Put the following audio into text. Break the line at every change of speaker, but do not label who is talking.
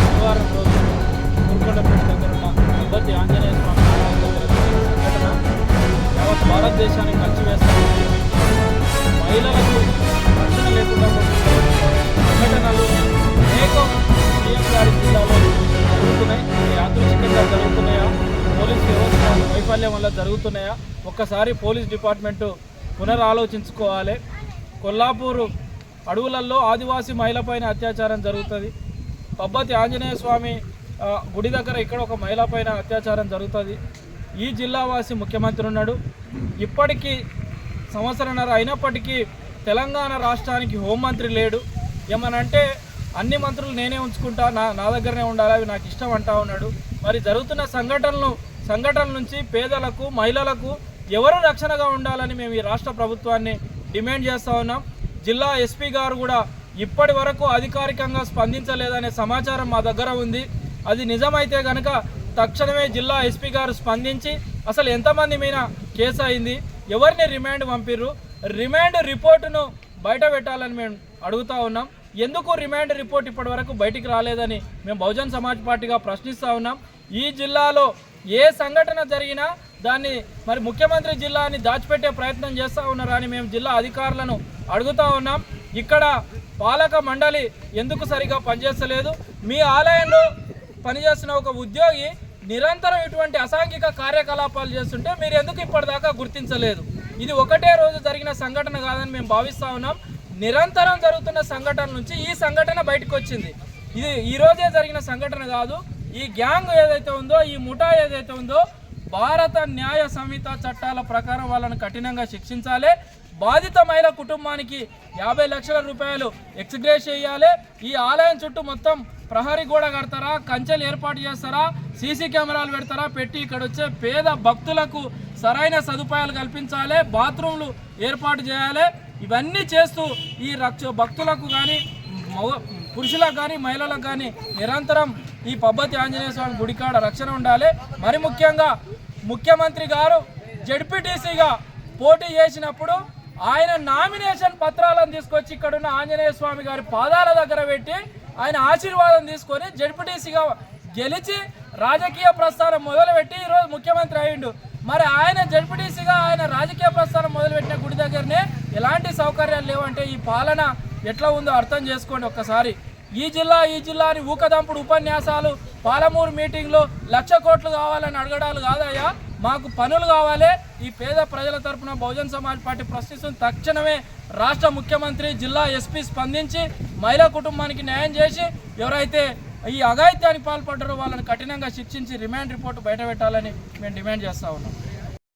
శనివారం రోజు ఊరుకొండపేట దగ్గర ఉన్న తిరుపతి ఆంజనేయ స్వామి ఆలయం మంచి మహిళలకు రక్షణ లేకుండా సంఘటనలు సీఎం గారి జిల్లాలో జరుగుతున్నాయి యాదృచ్ఛికంగా జరుగుతున్నాయా పోలీస్ వ్యవస్థ వైఫల్యం వల్ల జరుగుతున్నాయా ఒక్కసారి పోలీస్ డిపార్ట్మెంటు పునరాలోచించుకోవాలి కొల్లాపూరు అడవులలో ఆదివాసీ మహిళపైన అత్యాచారం జరుగుతుంది. పబ్బతి ఆంజనేయ స్వామి గుడి దగ్గర ఇక్కడ ఒక మహిళపైన అత్యాచారం జరుగుతుంది. ఈ జిల్లావాసి ముఖ్యమంత్రి ఉన్నాడు. ఇప్పటికీ సంవత్సరంన్నర అయినప్పటికీ తెలంగాణ రాష్ట్రానికి హోంమంత్రి లేడు. ఏమనంటే అన్ని మంత్రులు నేనే ఉంచుకుంటా నా నా దగ్గరనే ఉండాలి అవి నాకు ఇష్టం అంటా ఉన్నాడు. మరి జరుగుతున్న సంఘటనలు సంఘటనల నుంచి పేదలకు మహిళలకు ఎవరు రక్షణగా ఉండాలని మేము ఈ రాష్ట్ర ప్రభుత్వాన్ని డిమాండ్ చేస్తూ ఉన్నాం. జిల్లా ఎస్పీ గారు కూడా ఇప్పటి వరకు అధికారికంగా స్పందించలేదనే సమాచారం మా దగ్గర ఉంది. అది నిజమైతే కనుక తక్షణమే జిల్లా ఎస్పీ గారు స్పందించి అసలు ఎంతమంది మీద కేసు అయింది ఎవరిని రిమాండ్ పంపిర్రు రిమాండ్ రిపోర్టును బయట పెట్టాలని మేము అడుగుతా ఉన్నాం. ఎందుకు రిమాండ్ రిపోర్ట్ ఇప్పటి వరకు బయటికి రాలేదని మేము బహుజన్ సమాజ్ పార్టీగా ప్రశ్నిస్తూ ఉన్నాం. ఈ జిల్లాలో ఏ సంఘటన జరిగినా దాన్ని మరి ముఖ్యమంత్రి జిల్లాని దాచిపెట్టే ప్రయత్నం చేస్తూ ఉన్నారని మేము జిల్లా అధికారులను అడుగుతా ఉన్నాం. ఇక్కడ పాలక మండలి ఎందుకు సరిగా పనిచేస్తలేదు? మీ ఆలయంలో పనిచేస్తున్న ఒక ఉద్యోగి నిరంతరం ఇటువంటి అసాంఘిక కార్యకలాపాలు చేస్తుంటే మీరు ఎందుకు ఇప్పటిదాకా గుర్తించలేదు? ఇది ఒకటే రోజు జరిగిన సంఘటన కాదని మేము భావిస్తూ ఉన్నాం. నిరంతరం జరుగుతున్న సంఘటన నుంచి ఈ సంఘటన బయటకు వచ్చింది. ఇది ఈరోజే జరిగిన సంఘటన కాదు. ఈ గ్యాంగ్ ఏదైతే ఉందో ఈ ముఠా ఏదైతే ఉందో భారత న్యాయ సంహిత చట్టాల ప్రకారం వాళ్ళను కఠినంగా శిక్షించాలి. బాధిత మహిళ కుటుంబానికి యాభై లక్షల రూపాయలు ఎక్స్గ్రేస్ చేయాలి. ఈ ఆలయం చుట్టూ మొత్తం ప్రహరీ గోడ కడతారా? కంచెలు ఏర్పాటు చేస్తారా? సీసీ కెమెరాలు పెడతారా? పెట్టి ఇక్కడ వచ్చే పేద భక్తులకు సరైన సదుపాయాలు కల్పించాలి. బాత్రూమ్లు ఏర్పాటు చేయాలి. ఇవన్నీ చేస్తూ ఈ రక్ష భక్తులకు కానీ పురుషులకు కానీ మహిళలకు కానీ నిరంతరం ఈ పబ్బతి ఆంజనేయ స్వామి గుడికాడ రక్షణ ఉండాలి. మరి ముఖ్యంగా ముఖ్యమంత్రి గారు జడ్పీటీసీగా పోటీ చేసినప్పుడు ఆయన నామినేషన్ పత్రాలను తీసుకొచ్చి ఇక్కడున్న ఆంజనేయ స్వామి గారి పాదాల దగ్గర పెట్టి ఆయన ఆశీర్వాదం తీసుకొని జడ్పీటీసీగా గెలిచి రాజకీయ ప్రస్థానం మొదలుపెట్టి ఈరోజు ముఖ్యమంత్రి అయిండు మరి ఆయన జడ్పీటీసీగా ఆయన రాజకీయ ప్రస్థానం మొదలుపెట్టిన గుడి దగ్గరనే ఎలాంటి సౌకర్యాలు లేవంటే ఈ పాలన ఎట్లా ఉందో అర్థం చేసుకోండి ఒక్కసారి. ఈ జిల్లా ఈ జిల్లా అని ఊకదంపుడు ఉపన్యాసాలు పాలమూరు మీటింగ్లో లక్ష కోట్లు కావాలని అడగడాలు కాదయ్యా. మాకు పనులు కావాలి. ఈ పేద ప్రజల తరపున బహుజన్ సమాజ్ పార్టీ ప్రశ్నిస్తుంది తక్షణమే రాష్ట్ర ముఖ్యమంత్రి జిల్లా ఎస్పీ స్పందించి మహిళా కుటుంబానికి న్యాయం చేసి ఎవరైతే ఈ అఘాయిత్యానికి పాల్పడ్డారో వాళ్ళని కఠినంగా శిక్షించి రిమాండ్ రిపోర్టు బయట పెట్టాలని మేము డిమాండ్ చేస్తా ఉన్నాం.